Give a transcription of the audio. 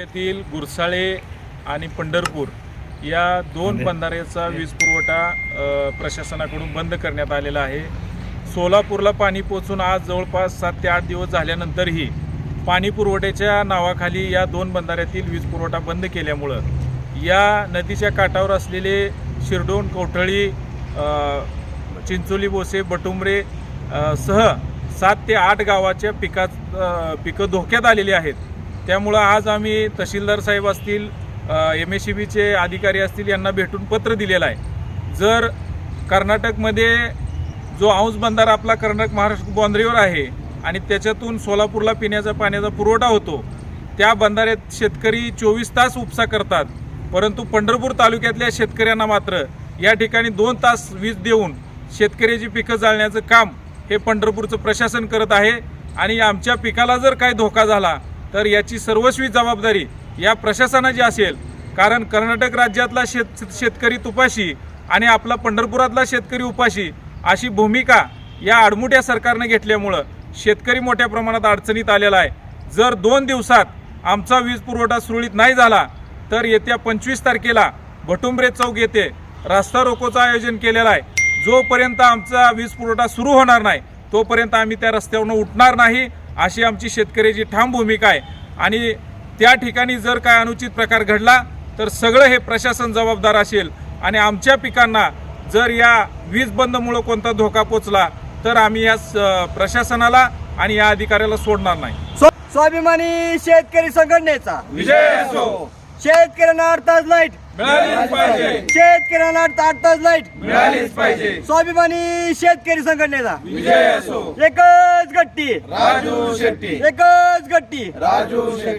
येथील गुरसाळे आणि पंढरपूर या दोन बंधाऱ्याचा वीज पुरवठा प्रशासनाकडून बंद करण्यात आलेला आहे. सोलापूरला पाणी पोचून आज जवळपास सात ते आठ दिवस झाल्यानंतरही पाणी पुरवठ्याच्या नावाखाली या दोन बंधाऱ्यातील वीज पुरवठा बंद केल्यामुळं या नदीच्या काठावर असलेले शिरडोन कोठळी चिंचोली बोसे बटुंबरे सह सात ते आठ गावाच्या पिका अ, पिकं धोक्यात आलेली आहेत. त्यामुळं आज आम्ही तहसीलदार साहेब असतील एम एस सी बीचे अधिकारी असतील यांना भेटून पत्र दिलेलं आहे. जर कर्नाटकमध्ये जो औंस बंधार आपला कर्नाटक महाराष्ट्र बाँद्रीवर आहे आणि त्याच्यातून सोलापूरला पिण्याचा पाण्याचा पुरवठा होतो त्या बंधाऱ्यात शेतकरी चोवीस तास उपसा करतात. परंतु पंढरपूर तालुक्यातल्या शेतकऱ्यांना मात्र या ठिकाणी दोन तास वीज देऊन शेतकऱ्याची पिकं जाळण्याचं काम हे पंढरपूरचं प्रशासन करत आहे. आणि आमच्या पिकाला जर काही धोका झाला तर याची सर्वस्वी जबाबदारी या प्रशासनाची असेल. कारण कर्नाटक राज्यातला शेत शेतकरी तुपाशी आणि आपला पंढरपुरातला शेतकरी उपाशी अशी भूमिका या आडमुठ्या सरकारनं घेतल्यामुळं शेतकरी मोठ्या प्रमाणात अडचणीत आलेला आहे. जर दोन दिवसात आमचा वीज पुरवठा सुरळीत नाही झाला तर येत्या पंचवीस तारखेला भटुंबरे चौक येथे रास्ता रोकोचं आयोजन केलेलं आहे. जोपर्यंत आमचा वीज पुरवठा सुरू होणार नाही तोपर्यंत आम्ही त्या रस्त्यावरून उठणार नाही. अशी आमची शेतकऱ्याची ठाम भूमिका आहे. आणि त्या ठिकाणी जर काय अनुचित प्रकार घडला तर सगळं हे प्रशासन जबाबदार असेल. आणि आमच्या पिकांना जर या वीज बंदमुळं कोणता धोका पोचला तर आम्ही या स- प्रशासनाला आणि या अधिकाऱ्याला सोडणार नाही. स्व- स्वाभिमानी शेतकरी संघटनेचा. विजय असो. शेतकऱ्यांना आठ तास लाइट. मिळालीच पाहिजे. शेतकऱ्यांना लाइट. मिळालीच पाहिजे. स्वाभिमानी शेतकरी संघटनेचा. विजय असो. एकच गट्टी. राजू शेट्टी. एकच गट्टी. राजू शेट्टी.